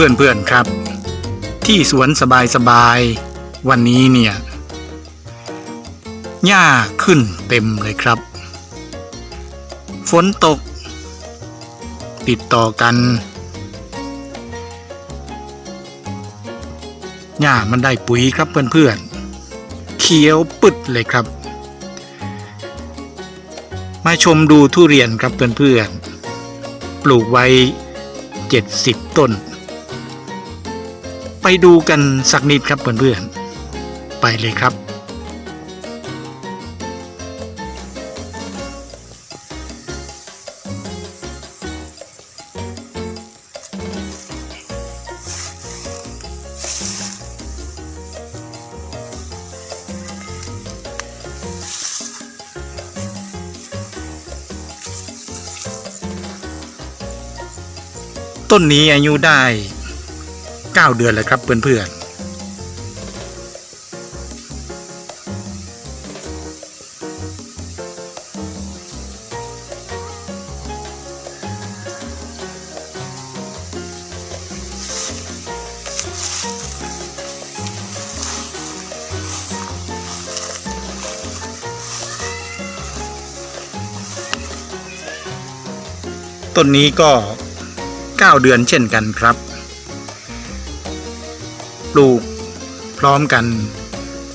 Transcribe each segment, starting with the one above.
เพื่อนๆครับ ที่สวนสบายๆวันนี้เนี่ยหญ้าขึ้นเต็มเลยครับ ฝนตก ติดต่อกันหญ้ามันได้ปุ๋ยครับเพื่อนๆเขียวปึดเลยครับ มาชมดูทุเรียนครับเพื่อนๆปลูกไว้ 70 ต้น ไปดูกันสักนิดครับเพื่อนๆ ไปเลยครับต้นนี้อายุได้ 9 เดือนแล้วครับเพื่อนๆต้นนี้ก็ 9 เดือนเช่นกันครับ ปลูกพร้อมกัน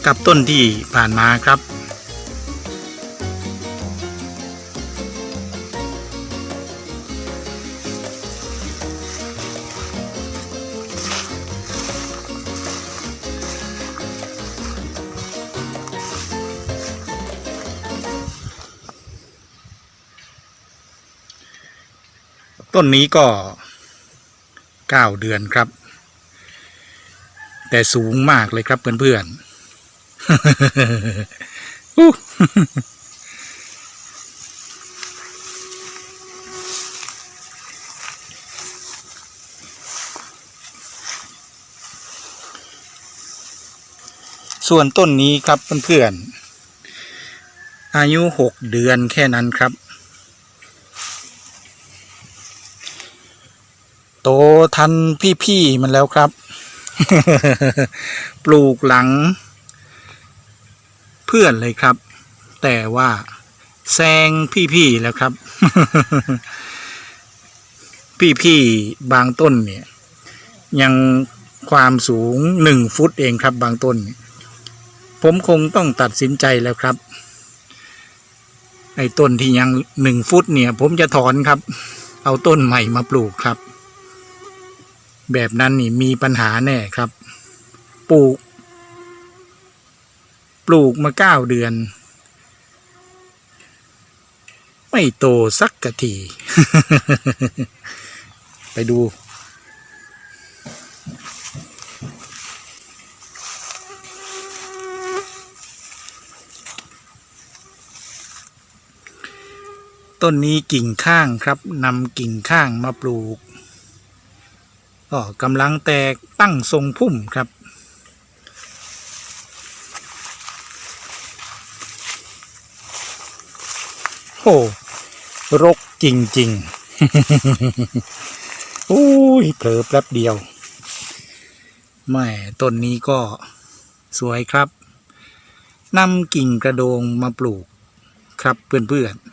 กับต้นที่ผ่านมาครับ ต้นนี้ก็ 9 เดือนครับ แต่สูงมากเลยครับเพื่อนๆอู้ส่วนต้นนี้ครับเพื่อนๆ อายุ6เดือนแค่นั้นครับ โตทันพี่ๆมันแล้วครับ ปลูกหลัง เพื่อนเลยครับ แต่ว่าแซงพี่ๆแล้วครับ พี่ๆบางต้นเนี่ย ยังความสูงหนึ่งฟุตเองครับ บางต้น ผมคงต้องตัดสินใจแล้วครับไอ้ต้นที่ยังหนึ่งฟุตเนี่ย ผมจะถอนครับ เอาต้นใหม่มาปลูกครับ แบบนั้นนี่มีปัญหาแน่ครับ ปลูก ปลูกมาเก้าเดือน ไม่โตสักกะที ไปดู ต้นนี้กิ่งข้างครับนำกิ่งข้างมาปลูก ก็กำลังแตกตั้งทรงพุ่มครับ โอ้รกจริงๆอุ้ยเผลอแป๊บเดียวแม่ต้นนี้ก็สวยครับนำกิ่งกระโดงมาปลูกครับเพื่อนๆ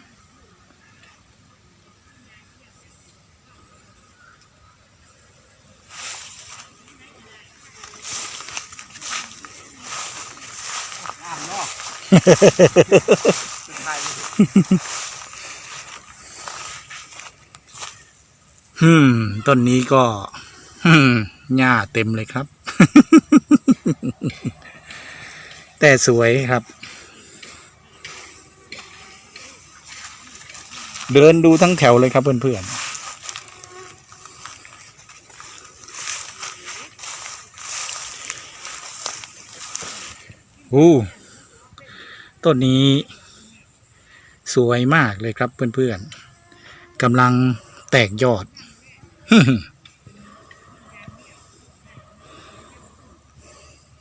ฮึมต้นนี้ก็ฮึมหญ้าเต็มเลยครับ แต่สวยครับ เดินดูทั้งแถวเลยครับเพื่อนๆอู้ ต้นนี้สวยมากเลยครับเพื่อนๆกำลังแตกยอด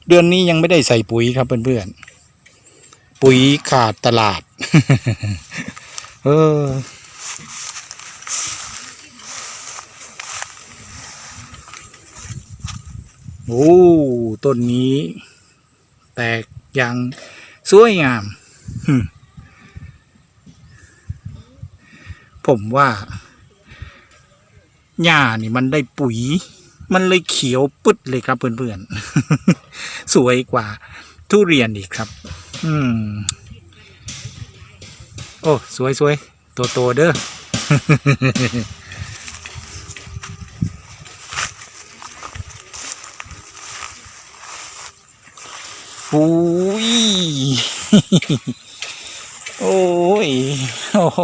เดือนนี้ยังไม่ได้ใส่ปุ๋ยครับเพื่อนๆ ปุ๋ยขาดตลาด เออ โอ้ ต้นนี้ แตกอย่าง สวยงาม ผมว่าหญ้านี่มันได้ปุ๋ย มันเลยเขียวปึ๊ดเลยครับเพื่อนๆ สวยกว่า ทุเรียนอีกครับ อืม โอ้ สวยสวยโตโตๆเด้อ ปุ้ยโอ้ยโอ้โห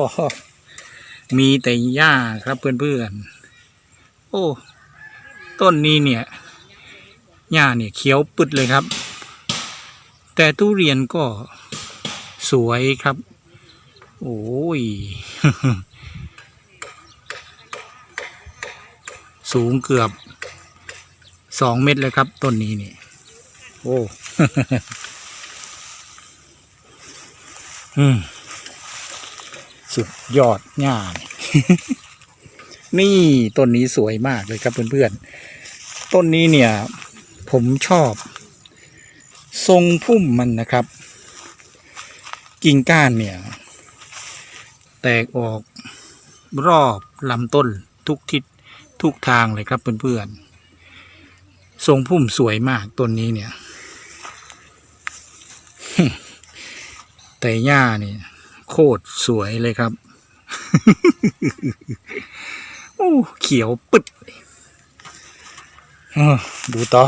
มีแต่หญ้าครับเพื่อนๆ โอ้ ต้นนี้เนี่ย หญ้าเนี่ยเขียวปึดเลยครับ แต่ทุเรียนก็สวยครับ โอ้ย สูงเกือบสองเมตรเลยครับ ต้นนี้นี่ โอ้สุดยอดง่ายนี่ต้นนี้สวยมากเลยครับเพื่อนๆ ต้นนี้เนี่ย ผมชอบ ทรงพุ่มมันนะครับ กิ่งก้านเนี่ย แตกออกรอบลำต้นทุกทิศทุกทางเลยครับเพื่อนๆ ทรงพุ่มสวยมากต้นนี้เนี่ย แต่หญ้านี่ โคตรสวยเลยครับ โอ้เขียวปึ๊ดดูต่อ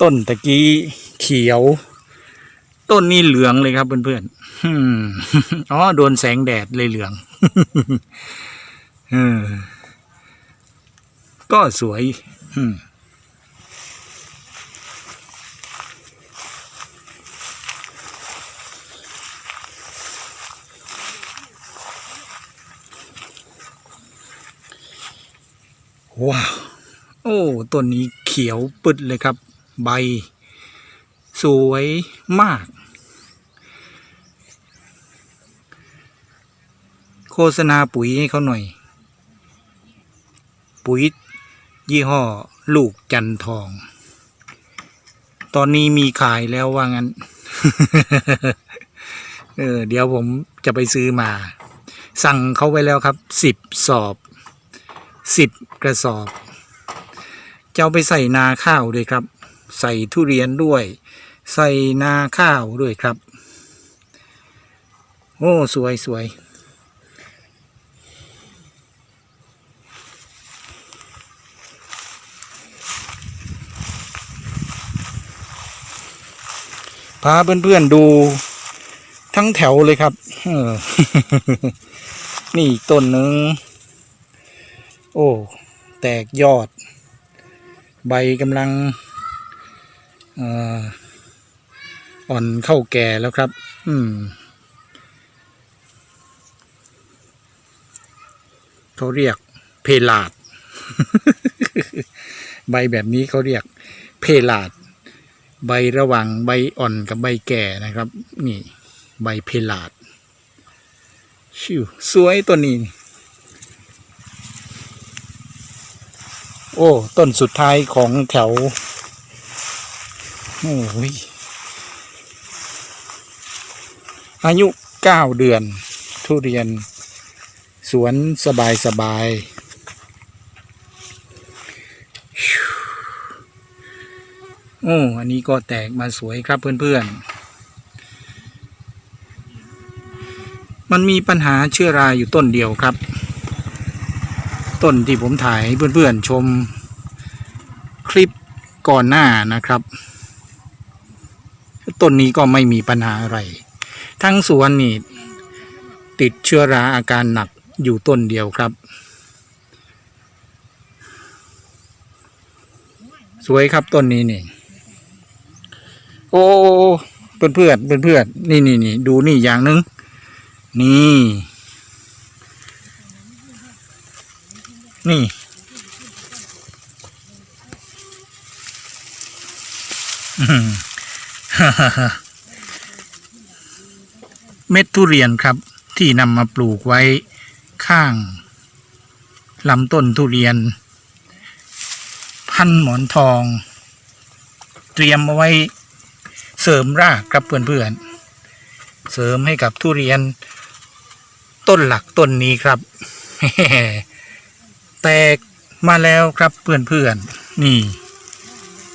ต้นตะกี้เขียว ต้นนี้เหลืองเลยครับเพื่อนๆอืมอ๋อ โดนแสงแดดเลยเหลือง ออก็สวย อืมว้าว โอ้ต้นนี้เขียวปึดเลยครับ ใบ สวยมาก โฆษณาปุ๋ยให้เขาหน่อย ปุ๋ยยี่ห้อลูกจันทอง ตอนนี้มีขายแล้วว่างั้น เออ เดี๋ยวผมจะไปซื้อมา สั่งเขาไว้แล้วครับสิบสอบสิบกระสอบ จะเอาไปใส่นาข้าวด้วยครับ ใส่ทุเรียนด้วย ใส่นาข้าวด้วยครับ โอ้ สวยสวย พาเพื่อนๆดูทั้งแถวเลยครับออนี่ต้นหนึ่งโอ้ แตกยอด ใบกำลังอ่ออ่อนเข้าแก่แล้วครับ อืมเขาเรียกเพลาด ใบแบบนี้เขาเรียกเพลาด ใบระหว่างใบอ่อนกับใบแก่นะครับ นี่ ใบเพลาด ชิวสวยตัวนี้ โอ้ ต้นสุดท้ายของแถว โอ้ย อายุเก้าเดือน ทุเรียน สวนสบายสบายชิว โอ้อันนี้ก็แตกมาสวยครับเพื่อนๆ มันมีปัญหาเชื้อราอยู่ต้นเดียวครับ ต้นที่ผมถ่ายเพื่อนๆชมคลิปก่อนหน้านะครับ ต้นนี้ก็ไม่มีปัญหาอะไร ทั้งสวนนี่ติดเชื้อราอาการหนักอยู่ต้นเดียวครับ สวยครับต้นนี้นี่ โอ้เพื่อนเพื่อนเพื่อนเพื่อนนี่นี่นี่ดูนี่อย่างหนึ่งนี่ นี่ เม็ดทุเรียนครับ ที่นำมาปลูกไว้ข้างลำต้นทุเรียน พันหมอนทอง เตรียมเอาไว้ เสริมรากครับเพื่อนๆ เสริมให้กับทุเรียนต้นหลักต้นนี้ครับ แตกมาแล้วครับเพื่อนๆ นี่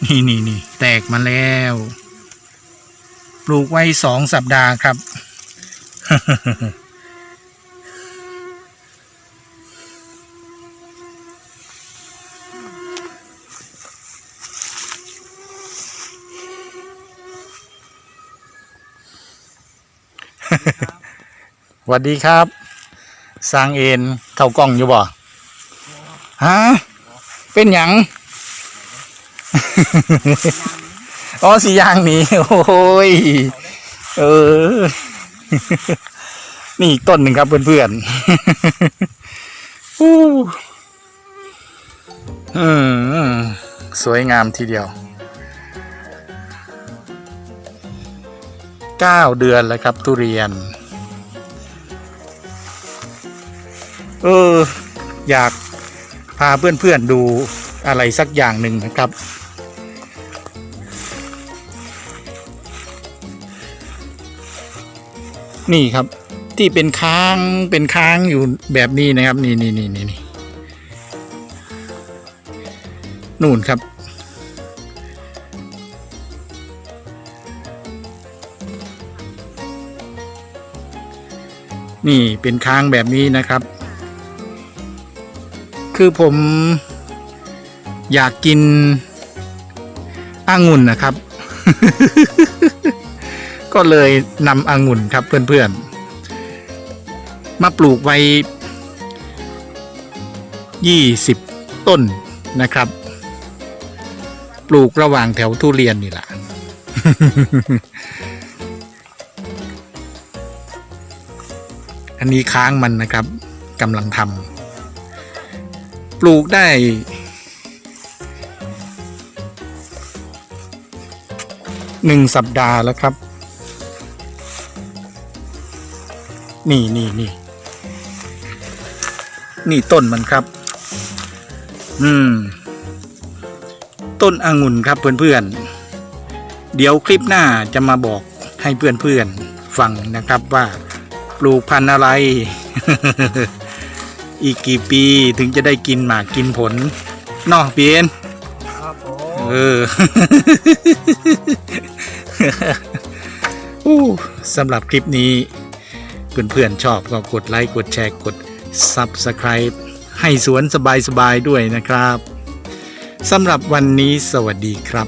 นี่นี่นี่แตกมาแล้ว ปลูกไว้สองสัปดาห์ครับ วัสดีครับสร้างเอ็นเข้ากล้องอยู่บ่ฮะเป็นหยังอ๋อสียางนี่โอ้ยเออ นี่อีกต้นหนึ่งครับเพื่อนๆอู้อืมสวยงามทีเดียวเก้าเดือนแล้วครับทุเรียน เออ อยากพาเพื่อนๆดูอะไรสักอย่างหนึ่งนะครับ นี่ครับ ที่เป็นค้างเป็นค้างอยู่แบบนี้นะครับ นี่นี่นี่นี่นี่นู่นครับนี่เป็นค้างแบบนี้นะครับ คือผมอยากกินองุ่นนะครับ ก็เลยนำองุ่นครับเพื่อนๆ มาปลูกไว้ 20 ต้นนะครับ ปลูกระหว่างแถวทุเรียนนี่แหละอันนี้ค้างมันนะครับกำลังทำ ปลูกได้ หนึ่งสัปดาห์แล้วครับ นี่นี่นี่นี่ต้นมันครับ อืม ต้นองุ่นครับเพื่อนๆ เดี๋ยวคลิปหน้าจะมาบอกให้เพื่อนๆ ฟังนะครับว่า ปลูกพันธุ์อะไร อีกกี่ปีถึงจะได้กินหมากกินผลเนอกเปียนครับผมเอออู้สำหรับคลิปนี้ เพื่อนๆชอบก็กดไลค์กดแชร์กด Subscribe ให้สวนสบายๆด้วยนะครับสำหรับวันนี้สวัสดีครับ